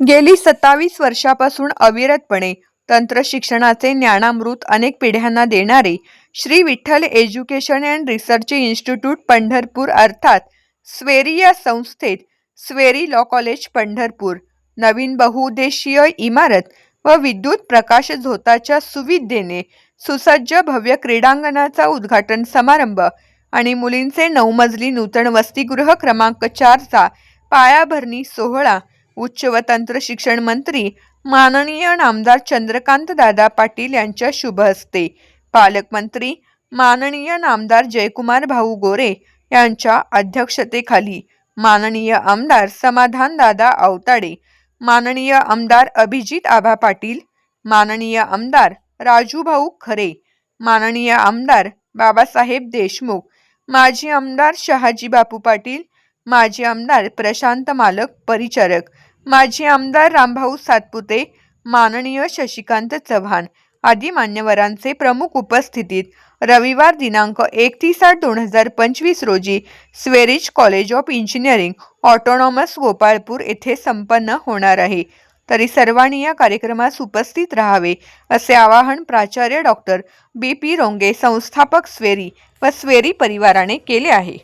गेली सत्तावीस वर्षापासून अविरतपणे तंत्र शिक्षणाचे ज्ञानामृत अनेक पिढ्यांना देणारे Shri Vitthal education and research institute Pandharpur अर्थात स्वेरी या संस्थेत स्वेरी लॉ कॉलेज पंढरपूर नवीन बहुउद्देशीय इमारत व विद्युत प्रकाश झोताच्या सुविधेने सुसज्ज भव्य क्रीडांगणाचा उद्घाटन समारंभ आणि मुलींचे नऊ मजली नूतन वसतिगृह क्रमांक चारचा पायाभरणी सोहळा उच्च व तंत्र शिक्षण मंत्री माननीय नामदार चंद्रकांत दादा पाटील यांच्या शुभ हस्ते. पालकमंत्री माननीय नामदार जयकुमार भाऊ गोरे यांच्या अध्यक्षतेखाली माननीय आमदार समाधान दादा आवताडे माननीय आमदार अभिजित आभा पाटील माननीय आमदार राजूभाऊ खरे माननीय आमदार बाबासाहेब देशमुख माजी आमदार शहाजी बापू पाटील माजी आमदार प्रशांत मालक परिचारक. माजी आमदार रामभाऊ सातपुते माननीय शशिकांत चव्हाण आदी मान्यवरांचे प्रमुख उपस्थितीत रविवार दिनांक एकतीस आठ दोन हजार पंचवीस रोजी स्वेरिज college of engineering autonomous Gopalpur येथे संपन्न होणार आहे. तरी सर्वांनी या कार्यक्रमास उपस्थित राहावे असे आवाहन प्राचार्य डॉक्टर बी पी रोंगे संस्थापक स्वेरी व स्वेरी परिवाराने केले आहे.